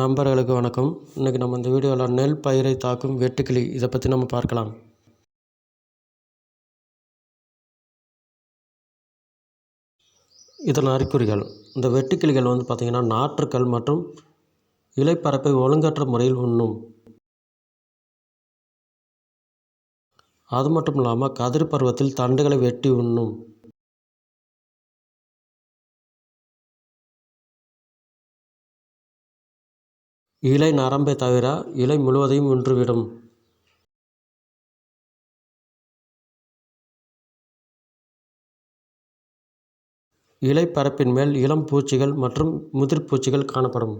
நண்பர்களுக்கு வணக்கம். இன்றைக்கி நம்ம இந்த வீடியோவில் நெல் பயிரை தாக்கும் வெட்டுக்கிளி இதை பற்றி நம்ம பார்க்கலாம். இதன் அறிகுறிகள். இந்த வெட்டுக்கிளிகள் வந்து பார்த்திங்கன்னா நாற்றுக்கள் மற்றும் இலைப்பரப்பை ஒழுங்கற்ற முறையில் உண்ணும். அது மட்டும் இல்லாமல் கதிர் பருவத்தில் தண்டுகளை வெட்டி உண்ணும். இலை நரம்பை தவிர இலை முழுவதையும் ஒன்றுவிடும் இலை பரப்பின் மேல் இளம் பூச்சிகள் மற்றும் முதிர் பூச்சிகள் காணப்படும்.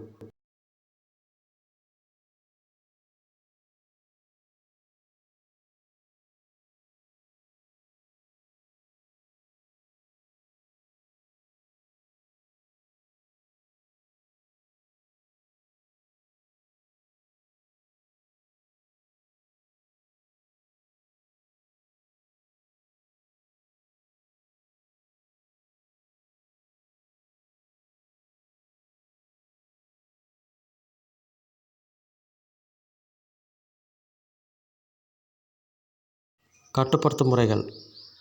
கட்டுப்படுத்தும் முறைகள்.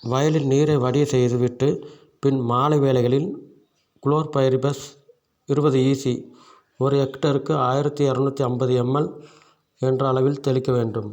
வயலில் நீரை வடிய செய்துவிட்டு பின் மாலை வேளைகளில் குளோர்பைரிபஸ் இருபது ஈசி ஒரு ஹெக்டருக்கு ஆயிரத்தி இரநூத்தி ஐம்பது எம்எல் என்ற அளவில் தெளிக்க வேண்டும்.